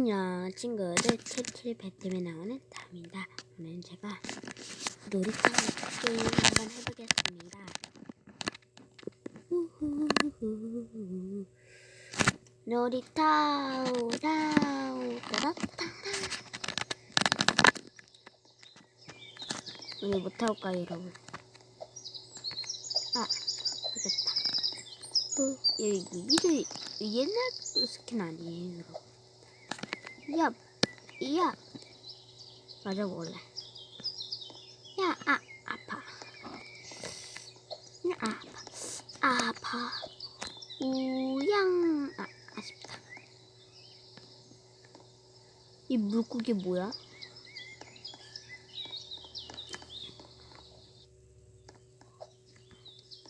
안녕 친구들 칠칠 배트맨 나오는 다음입니다. 오늘 제가 놀이터 게임 한번 해보겠습니다. 놀이터 그렇다. 오늘 못해올까요 여러분? 아. 어, 여기 미드 옛날 스킨 아니에요 여러분? 야, 야. 맞아 볼래. 야, 아, 아파. 야, 아파. 아파. 우양. 아, 아쉽다. 이 물고기 뭐야?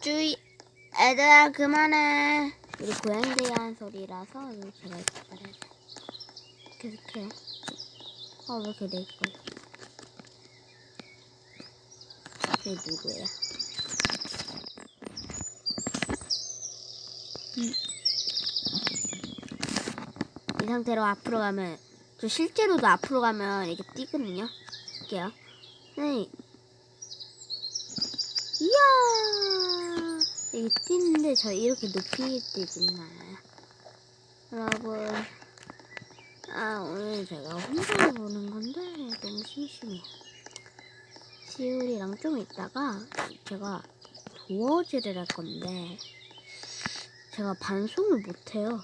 주의. 애들아, 그만해. 우리 고양이들이 하는 소리라서 제가 이렇게 돼. 계속해요. 아, 왜 이렇게 내 거? 걔 누구야? 음. 이 상태로 앞으로 가면, 저 실제로도 앞으로 가면 이렇게 뛰거든요. 할게요. 네. 이야! 이게 뛰는데 저 이렇게 높이 뛰지는 않아요. 여러분. 아 오늘 제가 혼자 보는 건데 너무 심심해요. 시울이랑 좀 있다가 제가 도어질을 할 건데 제가 방송을 못해요.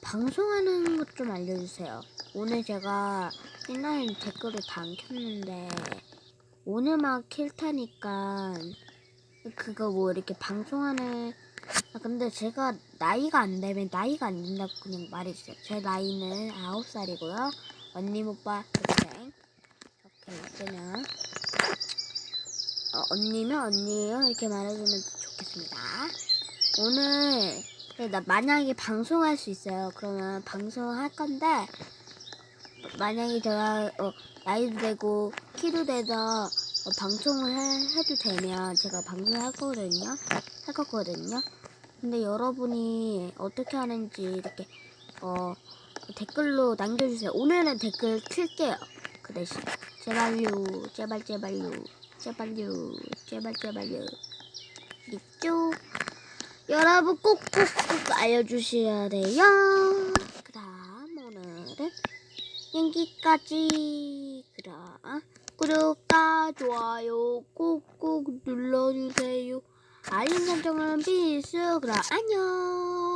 방송하는 것 좀 알려주세요. 오늘 제가 옛날에 댓글을 다 안 켰는데 오늘만 킬 타니까 그거 뭐 이렇게 방송하는 아, 근데 제가 나이가 안 되면 나이가 안 된다고 그냥 말해주세요. 제 나이는 아홉 살이고요. 언니 오빠 동생 이렇게 있으면 어, 언니면 언니예요 이렇게 말해주면 좋겠습니다. 오늘 네, 나 만약에 방송할 수 있어요. 그러면 방송할 건데 만약에 제가 어, 나이도 되고 키도 돼서 어, 방송을 해, 해도 되면 제가 방송을 할 거거든요. 할 거거든요. 근데 여러분이 어떻게 하는지 이렇게 어 댓글로 남겨주세요. 오늘은 댓글 틀게요. 그 대신 제발요, 제발 제발요, 제발요, 제발 제발요. 있죠? 여러분 꼭꼭꼭 알려주셔야 돼요. 그다음 오늘은 여기까지. 구독과 좋아요 꼭꼭 눌러주세요. 알림 설정은 필수. 그럼 안녕.